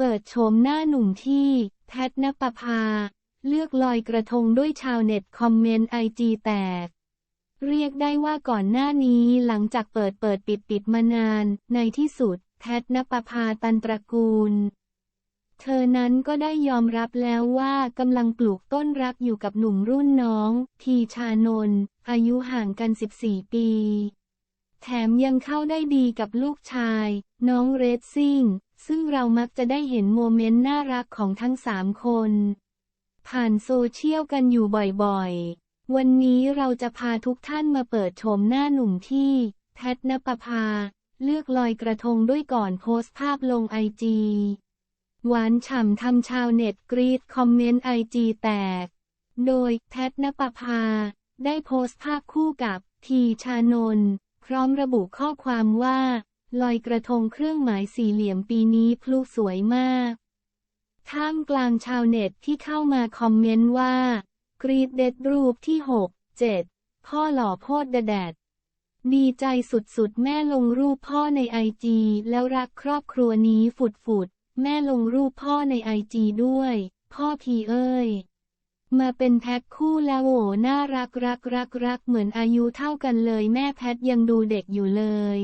เปิดโฉมหน้าหนุ่มที่แพทนปภา เลือกลอยกระทงด้วยชาวเน็ตคอมเมนต์ไอจีแตก เรียกได้ว่าก่อนหน้านี้หลังจากเปิดเปิดปิดปิดมานาน ในที่สุดแพทนปภาตันตระกูล เธอนั้นก็ได้ยอมรับแล้วว่ากำลังปลูกต้นรักอยู่กับหนุ่มรุ่นน้อง ทีชานนท์อายุห่างกัน 14 ปีแถมยังเข้าได้ดีกับลูกชาย น้องเรดซิ่ง ซึ่งเรามักจะได้เห็นโมเมนต์น่ารักของทั้งสามคน ผ่านโซเชียลกันอยู่บ่อยๆ วันนี้เราจะพาทุกท่านมาเปิดโฉมหน้าหนุ่มที่ แพทนปภา เลือกลอยกระทงด้วยก่อนโพสต์ภาพลงไอจีหวานฉ่ำทำชาวเน็ตกรีดคอมเมนต์ไอจีแตก โดยแพทนปภา ได้โพสต์ภาพคู่กับทีชานนพร้อมระบุข้อความว่า ลอยกระทงเครื่องหมายสี่เหลี่ยมปีนี้พลุสวยมาก ท่ามกลางชาวเน็ตที่เข้ามาคอมเมนต์ว่า กรีดเด็ดรูปที่ 6 7 พ่อหล่อโพดแดด ดีใจสุดๆ แม่ลงรูปพ่อในไอจีแล้วรักครอบครัวนี้ฝุดๆแม่ลงรูปพ่อในไอจีด้วย พ่อพีเอ้ย มาเป็นแพ็คคู่แล้วโอ้น่ารักรักรักรักเหมือนอายุเท่ากันเลยแม่แพทยังดูเด็กอยู่เลย